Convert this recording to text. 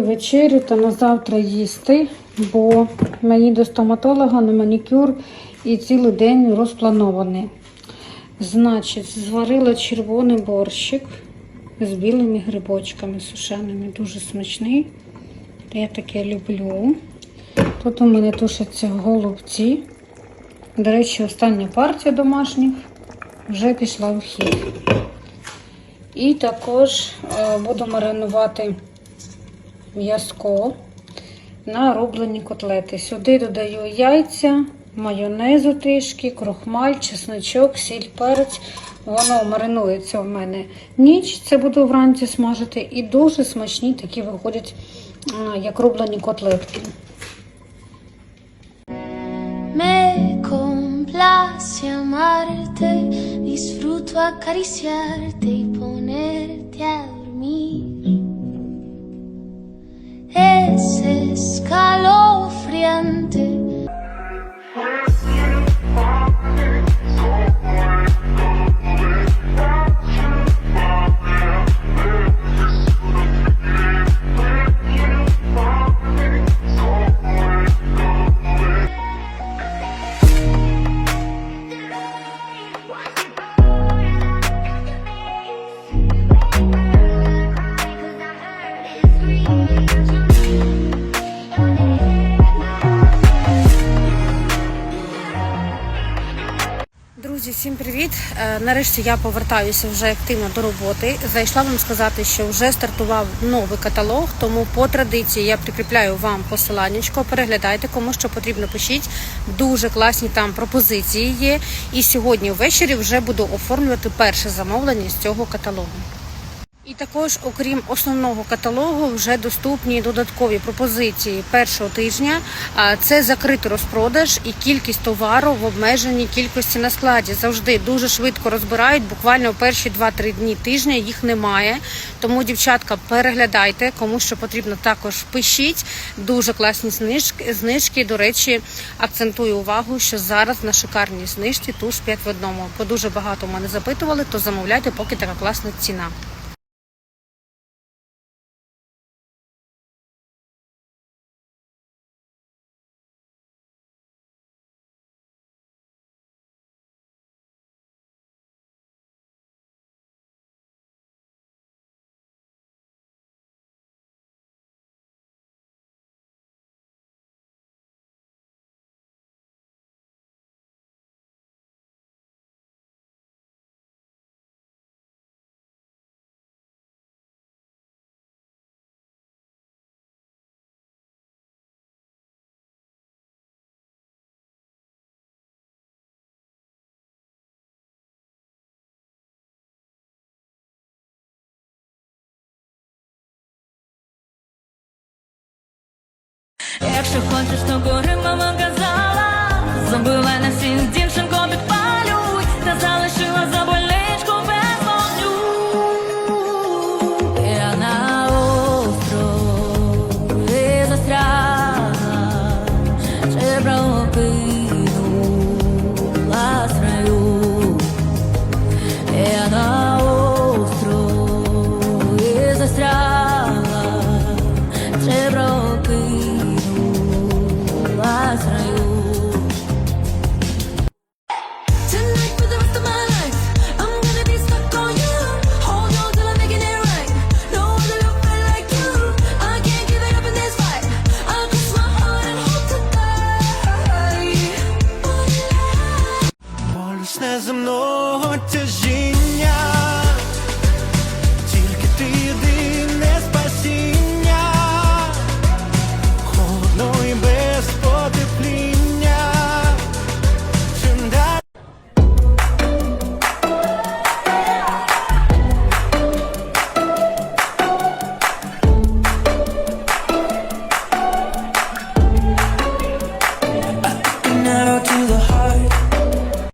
вечерю та на завтра їсти, бо мені до стоматолога на манікюр і цілий день розпланований. Значить, зварила червоний борщик з білими грибочками сушеними. Дуже смачний. Я таке люблю. Тут у мене тушаться голубці. До речі, остання партія домашніх вже пішла в хід. І також е, буду маринувати м'язко на рублені котлети. Сюди додаю яйця, майонезу трішки, крохмаль, чесночок, сіль, перець. Воно маринується в мене ніч, це буду вранці смажити. І дуже смачні такі виходять, як рублені котлетки. Me Друзі, всім привіт! Е, Нарешті я повертаюся вже активно до роботи. Зайшла вам сказати, що вже стартував новий каталог, тому по традиції я прикріпляю вам посиланнячко. Переглядайте, кому що потрібно пишіть. Дуже класні там пропозиції є. І сьогодні ввечері вже буду оформлювати перше замовлення з цього каталогу. І також, окрім основного каталогу, вже доступні додаткові пропозиції першого тижня. А, Це закритий розпродаж і кількість товару в обмеженій кількості на складі. Завжди дуже швидко розбирають. Буквально перші 2-3 дні тижня їх немає. Тому, дівчатка, переглядайте, кому що потрібно, також пишіть. Дуже класні знижки. Знижки. До речі, акцентую увагу, що зараз на шикарній знижці туш 5 в одному. Бо дуже багато мене запитували, то замовляйте, поки така класна ціна. Якщо хочеш, то гори, мама казала, забивай на всіх дівчинку зо мною.